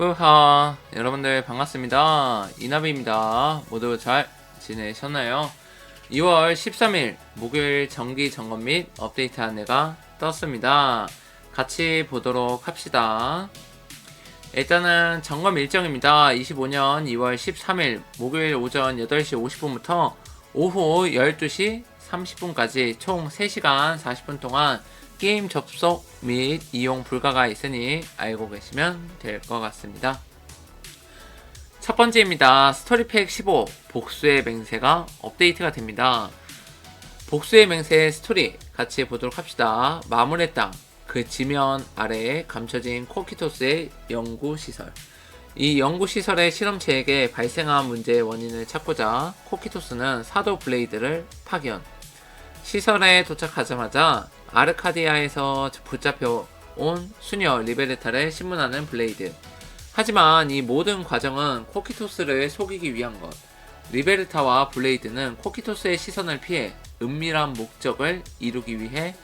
뿌하. 여러분들 반갑습니다. 이나비입니다. 모두 잘 지내셨나요? 2월 13일 목요일 정기 점검 및 업데이트 안내가 떴습니다. 같이 보도록 합시다. 일단은 점검 일정입니다. 25년 2월 13일 목요일 오전 8시 50분부터 오후 12시 30분까지 총 3시간 40분 동안 게임 접속 및 이용 불가가 있으니 알고 계시면 될 것 같습니다. 첫 번째입니다. 스토리팩 15 복수의 맹세가 업데이트가 됩니다. 복수의 맹세 스토리 같이 보도록 합시다. 마물의 땅, 그 지면 아래에 감춰진 코키토스의 연구시설. 이 연구시설의 실험체에게 발생한 문제의 원인을 찾고자 코키토스는 사도 블레이드를 파견. 시설에 도착하자마자 아르카디아에서 붙잡혀 온 수녀 리베르타를 신문하는 블레이드. 하지만 이 모든 과정은 코키토스를 속이기 위한 것. 리베르타와 블레이드는 코키토스의 시선을 피해 은밀한 목적을 이루기 위해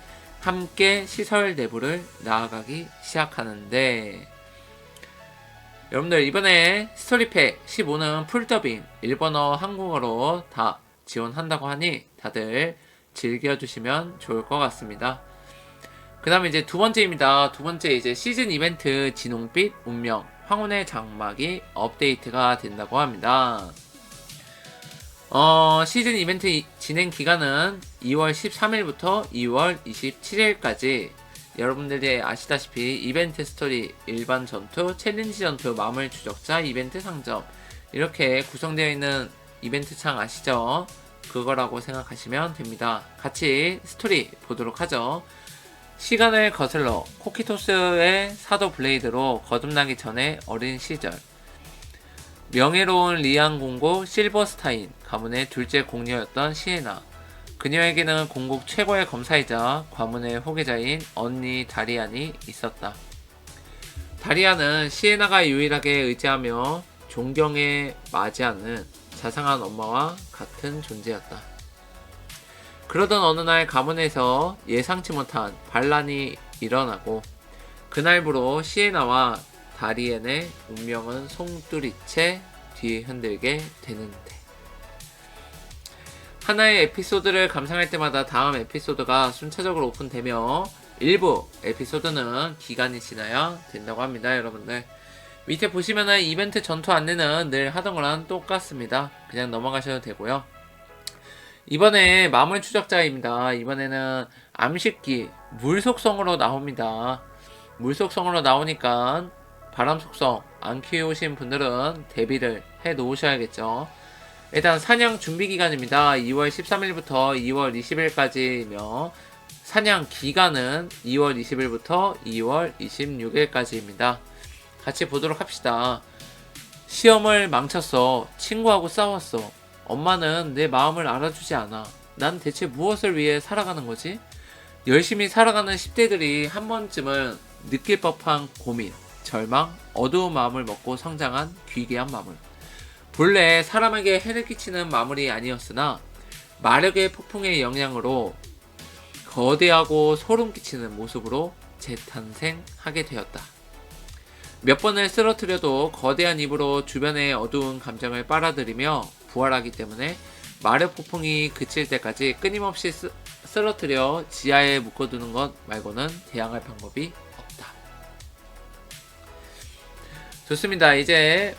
함께 시설 내부를 나아가기 시작하는데 여러분들 이번에 스토리팩 15는 풀더빙 일본어 한국어로 다 지원한다고 하니 다들 즐겨주시면 좋을 것 같습니다. 그 다음에 이제 두 번째입니다. 두 번째 이제 시즌 이벤트 진홍빛 운명 황혼의 장막이 업데이트가 된다고 합니다. 어, 시즌 이벤트 이- 진행 기간은 2월 13일부터 2월 27일까지 여러분들이 아시다시피 이벤트 스토리, 일반 전투, 챌린지 전투, 마물 추적자, 이벤트 상점 이렇게 구성되어 있는 이벤트 창 아시죠? 그거라고 생각하시면 됩니다. 같이 스토리 보도록 하죠. 시간을 거슬러 코키토스의 사도 블레이드로 거듭나기 전에 어린 시절 명예로운 리안 공고 실버스타인 가문의 둘째 공녀였던 시에나 그녀에게는 공국 최고의 검사이자 과문의 후계자인 언니 다리안이 있었다. 다리안은 시에나가 유일하게 의지하며 존경에 맞이하는 자상한 엄마와 같은 존재였다. 그러던 어느 날 가문에서 예상치 못한 반란이 일어나고 그날부로 시에나와 다리엔의 운명은 송두리째 뒤흔들게 되는데 하나의 에피소드를 감상할 때마다 다음 에피소드가 순차적으로 오픈되며 일부 에피소드는 기간이 지나야 된다고 합니다 여러분들 밑에 보시면은 이벤트 전투 안내는 늘 하던 거랑 똑같습니다 그냥 넘어가셔도 되고요 이번에 마물 추적자입니다. 이번에는 암식기 물 속성으로 나옵니다. 물 속성으로 나오니까 바람 속성 안 키우신 분들은 대비를 해 놓으셔야겠죠. 일단 사냥 준비 기간입니다. 2월 13일부터 2월 20일까지며 사냥 기간은 2월 20일부터 2월 26일까지입니다. 같이 보도록 합시다. 시험을 망쳤어. 친구하고 싸웠어. 엄마는 내 마음을 알아주지 않아. 난 대체 무엇을 위해 살아가는 거지? 열심히 살아가는 10대들이 한 번쯤은 느낄 법한 고민, 절망, 어두운 마음을 먹고 성장한 귀괴한 마물. 본래 사람에게 해를 끼치는 마물이 아니었으나 마력의 폭풍의 영향으로 거대하고 소름 끼치는 모습으로 재탄생하게 되었다. 몇 번을 쓰러뜨려도 거대한 입으로 주변의 어두운 감정을 빨아들이며 부활하기 때문에 마력 폭풍이 그칠 때까지 끊임없이 쓰, 쓰러뜨려 지하에 묶어두는 것 말고는 대항할 방법이 없다. 좋습니다. 이제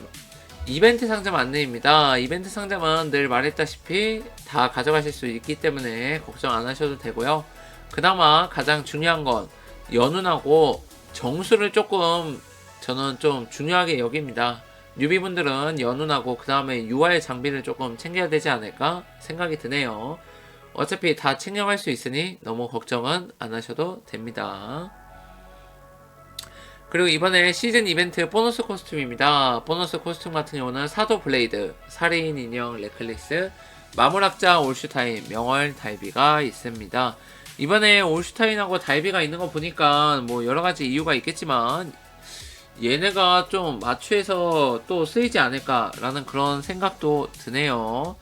이벤트 상점 안내입니다. 이벤트 상점은 늘 말했다시피 다 가져가실 수 있기 때문에 걱정 안 하셔도 되고요. 그나마 가장 중요한 건 연운하고 정수를 조금 저는 좀 중요하게 여깁니다. 뉴비분들은 연운하고 그 다음에 UR 장비를 조금 챙겨야 되지 않을까 생각이 드네요. 어차피 다 챙겨갈 수 있으니 너무 걱정은 안 하셔도 됩니다. 그리고 이번에 시즌 이벤트 보너스 코스튬입니다. 보너스 코스튬 같은 경우는 사도 블레이드, 살인 인형 레클릭스, 마물학자 올슈타인, 명월 달비가 있습니다. 이번에 올슈타인하고 달비가 있는 거 보니까 뭐 여러 가지 이유가 있겠지만 얘네가 좀 마취해서 또 쓰이지 않을까라는 그런 생각도 드네요.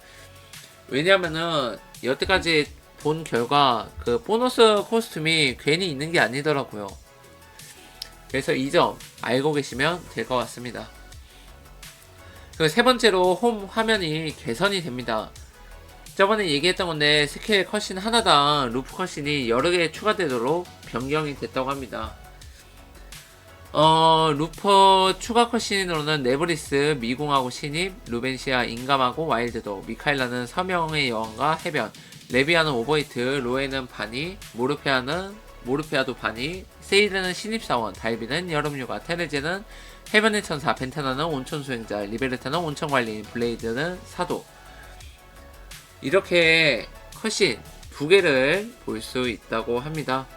왜냐면은 여태까지 본 결과 그 보너스 코스튬이 괜히 있는 게 아니더라고요. 그래서 이 점 알고 계시면 될 것 같습니다. 그리고 세 번째로 홈 화면이 개선이 됩니다. 저번에 얘기했던 건데 스케일 컷신 하나당 루프 컷신이 여러 개 추가되도록 변경이 됐다고 합니다. 어, 루퍼 추가 컷신으로는 네브리스, 미궁하고 신입, 루벤시아, 인감하고 와일드도, 미카일라는 서명의 여왕과 해변, 레비아는 오버히트, 로에는 바니, 모르페아는 모르페아도 바니, 세이드는 신입사원, 달비는 여름휴가, 테레제는 해변의 천사, 벤타나는 온천 수행자, 리베르타는 온천 관리인, 블레이드는 사도. 이렇게 컷신 두 개를 볼 수 있다고 합니다.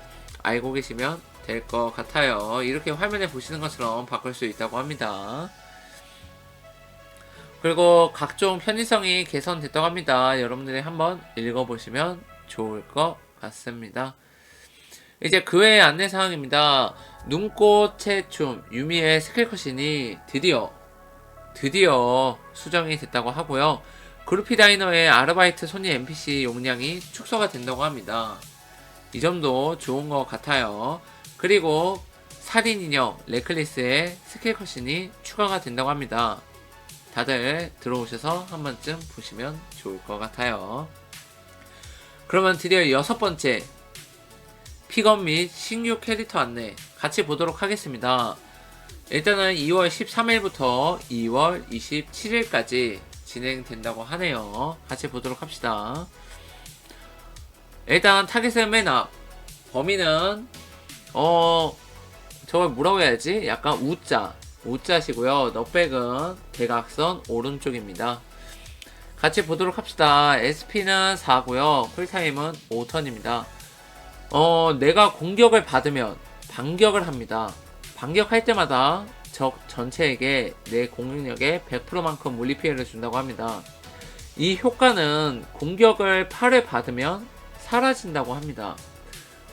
알고 계시면 될 것 같아요. 이렇게 화면에 보시는 것처럼 바꿀 수 있다고 합니다. 그리고 각종 편의성이 개선됐다고 합니다. 여러분들이 한번 읽어보시면 좋을 것 같습니다. 이제 그 외의 안내 사항입니다. 눈꽃의 춤, 유미의 스킬컷신이 드디어, 드디어 수정이 됐다고 하고요. 그루피 다이너의 아르바이트 손님 NPC 용량이 축소가 된다고 합니다. 이 점도 좋은 것 같아요. 그리고 살인 인형 레클리스의 스킬 컷신이 추가가 된다고 합니다. 다들 들어오셔서 한 번쯤 보시면 좋을 것 같아요. 그러면 드디어 여섯 번째 픽업 및 신규 캐릭터 안내 같이 보도록 하겠습니다. 일단은 2월 13일부터 2월 27일까지 진행된다고 하네요. 같이 보도록 합시다. 일단 타겟은 맨 앞. 범위는 어 저걸 뭐라고 해야지? 약간 우자 우자시고요. 넛백은 대각선 오른쪽입니다. 같이 보도록 합시다. SP는 4고요. 쿨타임은 5턴입니다. 어 내가 공격을 받으면 반격을 합니다. 반격할 때마다 적 전체에게 내 공격력의 100%만큼 물리 피해를 준다고 합니다. 이 효과는 공격을 8회 받으면 사라진다고 합니다.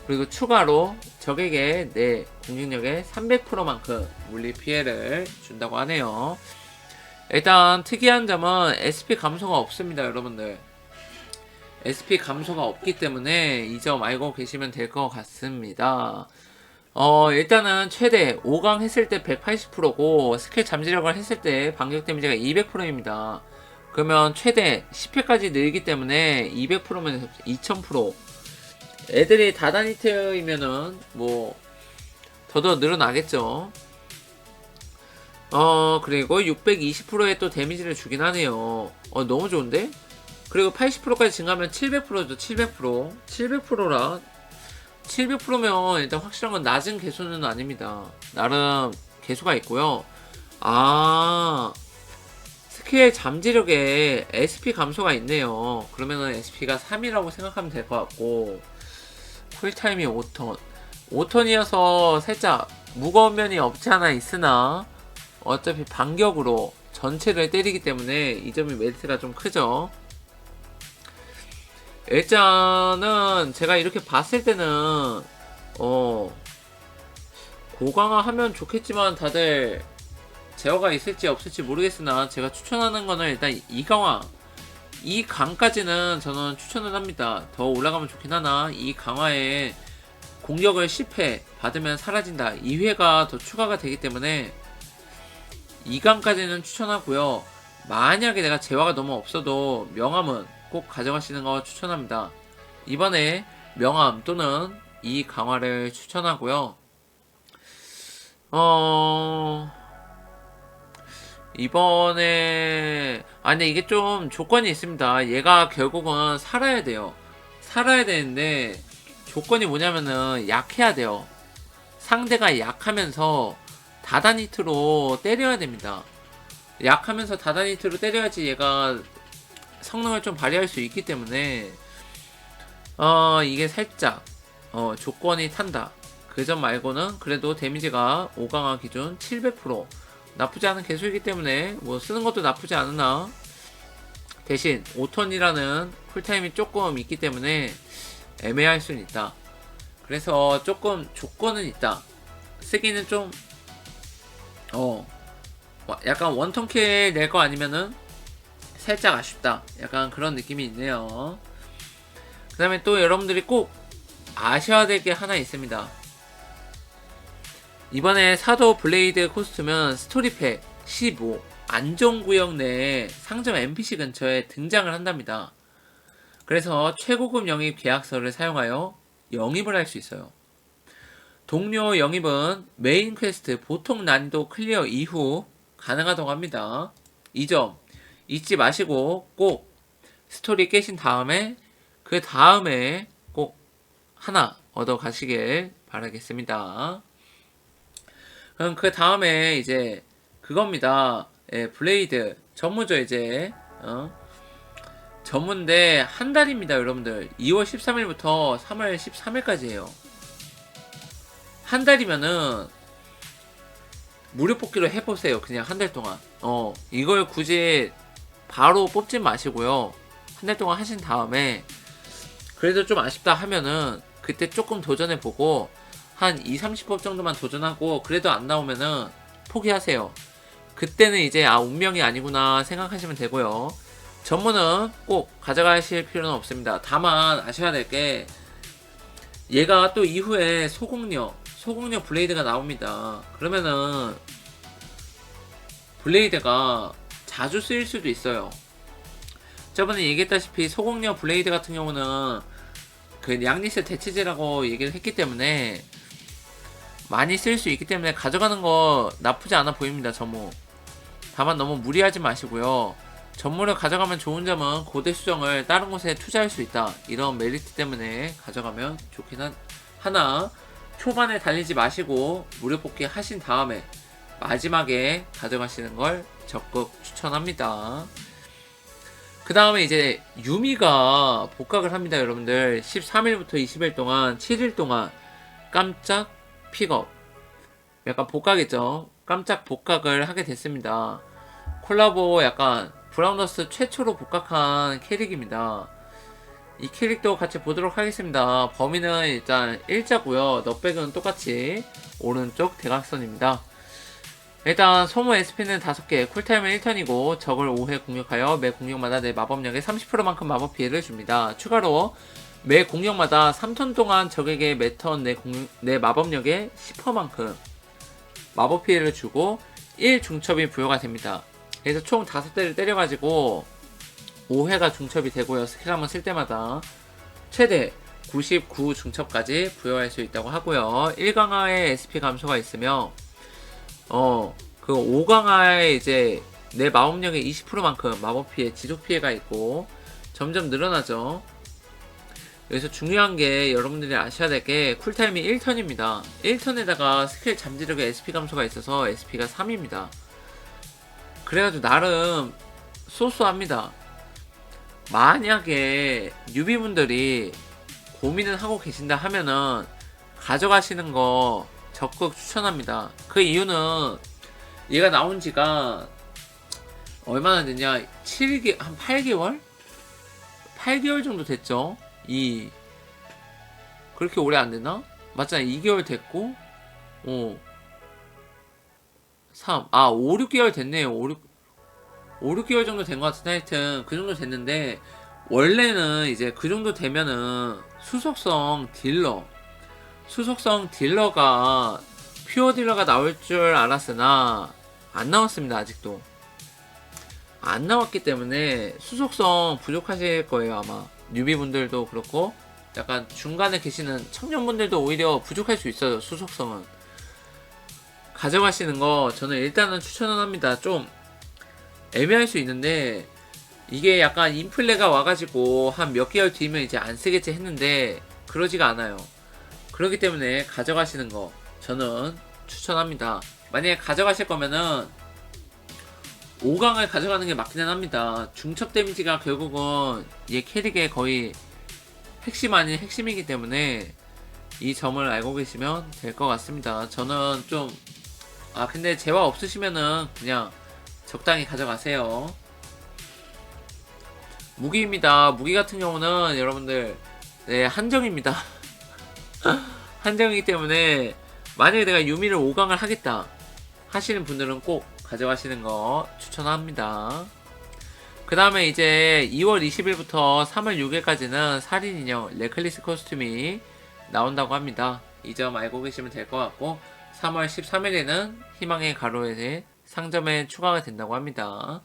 그리고 추가로 적에게 내 공격력의 300%만큼 물리 피해를 준다고 하네요. 일단 특이한 점은 SP 감소가 없습니다, 여러분들. SP 감소가 없기 때문에 이 점 알고 계시면 될 것 같습니다. 어, 일단은 최대 5강 했을 때 180%고 스킬 잠재력을 했을 때 반격 데미지가 200%입니다. 그러면 최대 10회까지 늘기 때문에 200%면 2000% 애들이 다다니트이면은 뭐 더더 늘어나겠죠. 어 그리고 620%의 또 데미지를 주긴 하네요. 어 너무 좋은데? 그리고 80%까지 증가하면 700%죠. 700% 700%라 700%면 일단 확실한 건 낮은 개수는 아닙니다. 나름 개수가 있고요. 아 스킬 잠재력에 SP 감소가 있네요. 그러면은 SP가 3이라고 생각하면 될 것 같고 쿨타임이 5턴 5턴이어서 살짝 무거운 면이 없지 않아 있으나 어차피 반격으로 전체를 때리기 때문에 이 점이 메리트가 좀 크죠. 일단은 제가 이렇게 봤을 때는 어 고강화 하면 좋겠지만 다들 제어가 있을지 없을지 모르겠으나 제가 추천하는 거는 일단 이강화 이 강까지는 저는 추천을 합니다. 더 올라가면 좋긴 하나 이 강화에 공격을 10회 받으면 사라진다. 2회가 더 추가가 되기 때문에 2강까지는 추천하고요. 만약에 내가 재화가 너무 없어도 명함은 꼭 가져가시는 거 추천합니다. 이번에 명함 또는 이 강화를 추천하고요. 어... 이번에 아 근데 이게 좀 조건이 있습니다. 얘가 결국은 살아야 돼요. 살아야 되는데 조건이 뭐냐면은 약해야 돼요. 상대가 약하면서 다다니트로 때려야 됩니다. 약하면서 다다니트로 때려야지 얘가 성능을 좀 발휘할 수 있기 때문에 어 이게 살짝 어 조건이 탄다. 그 점 말고는 그래도 데미지가 5강화 기준 700% 나쁘지 않은 개수이기 때문에 뭐 쓰는 것도 나쁘지 않으나 대신 5턴이라는 쿨타임이 조금 있기 때문에 애매할 수는 있다. 그래서 조금 조건은 있다. 쓰기는 좀, 어, 약간 원턴킬 낼 거 아니면은 살짝 아쉽다. 약간 그런 느낌이 있네요. 그 다음에 또 여러분들이 꼭 아셔야 될 게 하나 있습니다. 이번에 사도 블레이드 코스튬은 스토리팩 15 안전구역 내에 상점 NPC 근처에 등장을 한답니다. 그래서 최고급 영입 계약서를 사용하여 영입을 할 수 있어요. 동료 영입은 메인 퀘스트 보통 난이도 클리어 이후 가능하다고 합니다. 이 점 잊지 마시고 꼭 스토리 깨신 다음에 그 다음에 꼭 하나 얻어 가시길 바라겠습니다. 그럼 그 다음에 이제 그겁니다. 예, 블레이드. 전무죠 이제. 어? 전문데 한 달입니다 여러분들. 2월 13일부터 3월 13일까지예요. 한 달이면은 무료 뽑기로 해보세요 그냥 한 달 동안. 어 이걸 굳이 바로 뽑지 마시고요. 한 달 동안 하신 다음에 그래도 좀 아쉽다 하면은 그때 조금 도전해보고 한 2, 30법 정도만 도전하고 그래도 안 나오면은 포기하세요. 그때는 이제 아 운명이 아니구나 생각하시면 되고요. 전문은 꼭 가져가실 필요는 없습니다. 다만 아셔야 될 게 얘가 또 이후에 소공력 소공력 블레이드가 나옵니다. 그러면은 블레이드가 자주 쓰일 수도 있어요. 저번에 얘기했다시피 소공력 블레이드 같은 경우는 그 양리스 대체제라고 얘기를 했기 때문에 많이 쓸 수 있기 때문에 가져가는 거 나쁘지 않아 보입니다 전무 다만 너무 무리하지 마시고요 전무를 가져가면 좋은 점은 고대 수정을 다른 곳에 투자할 수 있다 이런 메리트 때문에 가져가면 한 하나 초반에 달리지 마시고 무료 뽑기 하신 다음에 마지막에 가져가시는 걸 적극 추천합니다. 그 다음에 이제 유미가 복각을 합니다, 여러분들. 13일부터 20일 동안, 7일 동안 깜짝 픽업. 약간 복각이죠. 깜짝 복각을 하게 됐습니다. 콜라보 약간 브라운더스 최초로 복각한 캐릭입니다. 이 캐릭도 같이 보도록 하겠습니다. 범위는 일단 일자고요. 넛백은 똑같이 오른쪽 대각선입니다. 일단 소모 SP는 5개, 쿨타임은 1턴이고 적을 5회 공격하여 매 공격마다 내 마법력의 30%만큼 마법 피해를 줍니다. 추가로 매 공격마다 3턴 동안 적에게 매턴 내, 공, 내 마법력의 10%만큼 마법 피해를 주고 1 중첩이 부여가 됩니다. 그래서 총 5대를 때려가지고 5회가 중첩이 되고요. 스킬 한번 쓸 때마다 최대 99 중첩까지 부여할 수 있다고 하고요. 1강화에 SP 감소가 있으며 어, 그 5강화에 이제 내 마법력의 20%만큼 마법 피해, 지속 피해가 있고 점점 늘어나죠. 여기서 중요한 게 여러분들이 아셔야 될 게 쿨타임이 1턴입니다. 1턴에다가 스킬 잠재력의 SP 감소가 있어서 SP가 3입니다. 그래가지고 나름 소소합니다. 만약에 뉴비분들이 고민을 하고 계신다 하면은 가져가시는 거 적극 추천합니다. 그 이유는 얘가 나온 지가 얼마나 됐냐? 7개, 한 8개월? 8개월 정도 됐죠? 이, 그렇게 오래 안 됐나? 맞잖아. 2개월 됐고, 어, 3, 아, 5, 6개월 됐네요. 5, 6, 5, 6개월 정도 된 것 같은데 하여튼 그 정도 됐는데 원래는 이제 그 정도 되면은 수속성 딜러 수속성 딜러가 퓨어 딜러가 나올 줄 알았으나 안 나왔습니다 아직도 안 나왔기 때문에 수속성 부족하실 거예요 아마 뉴비분들도 그렇고 약간 중간에 계시는 청년분들도 오히려 부족할 수 있어요 수속성은 가져가시는 거 저는 일단은 추천을 합니다 좀 애매할 수 있는데 이게 약간 인플레가 와가지고 한 몇 개월 뒤면 이제 안 쓰겠지 했는데 그러지가 않아요. 그렇기 때문에 가져가시는 거 저는 추천합니다. 만약에 가져가실 거면은 5강을 가져가는 게 맞기는 합니다. 중첩 데미지가 결국은 얘 캐릭의 거의 핵심 아닌 핵심이기 때문에 이 점을 알고 계시면 될 것 같습니다. 저는 좀, 아, 근데 재화 없으시면은 그냥 적당히 가져가세요. 무기입니다. 무기 같은 경우는 여러분들 네, 한정입니다. 한정이기 때문에 만약에 내가 유미를 5강을 하겠다 하시는 분들은 꼭 가져가시는 거 추천합니다. 그 다음에 이제 2월 20일부터 3월 6일까지는 살인 인형 레클리스 코스튬이 나온다고 합니다. 이 점 알고 계시면 될 것 같고 3월 13일에는 희망의 가로에 상점에 추가가 된다고 합니다.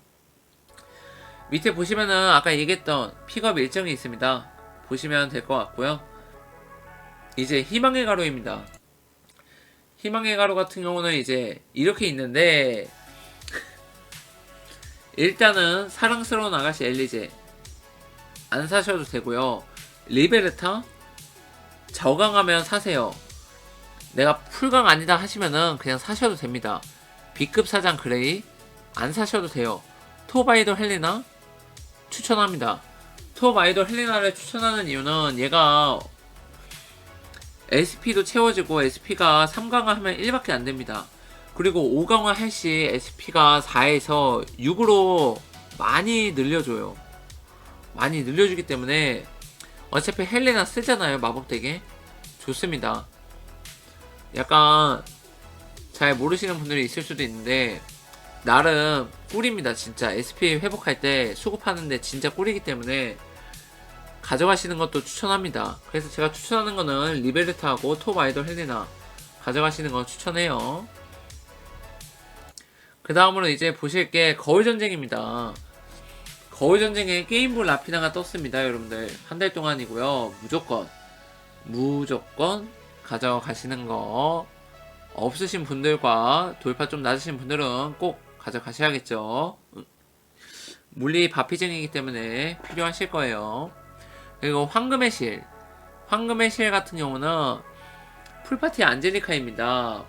밑에 보시면은 아까 얘기했던 픽업 일정이 있습니다. 보시면 될 것 같고요. 이제 희망의 가루입니다. 희망의 가루 같은 경우는 이제 이렇게 있는데 일단은 사랑스러운 아가씨 엘리제 안 사셔도 되고요. 리베르타 저강하면 사세요. 내가 풀강 아니다 하시면은 그냥 사셔도 됩니다. B급 사장 그레이 안 사셔도 돼요. 톱 아이돌 헬레나 추천합니다. 톱 아이돌 헬레나를 추천하는 이유는 얘가 SP도 채워지고 SP가 3강화 하면 1밖에 안 됩니다. 그리고 5강화 할시 SP가 4에서 6으로 많이 늘려줘요. 많이 늘려주기 때문에 어차피 헬레나 쓰잖아요 마법덱에 좋습니다. 약간 잘 모르시는 분들이 있을 수도 있는데 나름 꿀입니다 진짜 SP 회복할 때 수급하는데 진짜 꿀이기 때문에 가져가시는 것도 추천합니다 그래서 제가 추천하는 거는 리베르트하고 톱 아이돌 헬리나 가져가시는 거 추천해요 그 다음으로 이제 보실 게 거울 전쟁입니다 거울 전쟁에 게임볼 라피나가 떴습니다 여러분들 한 달 동안이고요 무조건 무조건 가져가시는 거 없으신 분들과 돌파 좀 낮으신 분들은 꼭 가져가셔야겠죠. 음. 물리 바피증이기 때문에 필요하실 거예요. 그리고 황금의 실. 황금의 실 같은 경우는 풀파티 안젤리카입니다.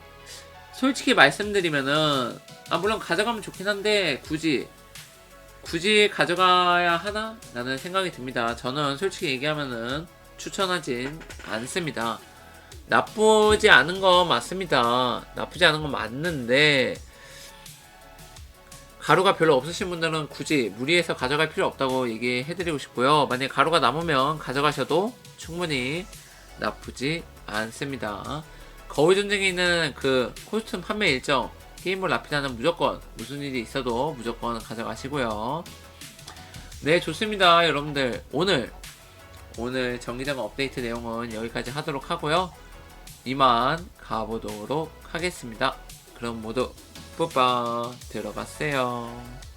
솔직히 말씀드리면은, 아, 물론 가져가면 좋긴 한데, 굳이, 굳이 가져가야 하나? 라는 생각이 듭니다. 저는 솔직히 얘기하면은 추천하진 않습니다. 나쁘지 않은 건 맞습니다. 나쁘지 않은 건 맞는데 가루가 별로 없으신 분들은 굳이 무리해서 가져갈 필요 없다고 얘기해드리고 싶고요. 만약 가루가 남으면 가져가셔도 충분히 나쁘지 않습니다. 거울 전쟁에 있는 그 코스튬 판매 일정 게임을 라피다는 무조건 무슨 일이 있어도 무조건 가져가시고요. 네 좋습니다 여러분들 오늘 오늘 정기장 업데이트 내용은 여기까지 하도록 하고요. 이만 가보도록 하겠습니다. 그럼 모두 뿌빠 들어갔어요.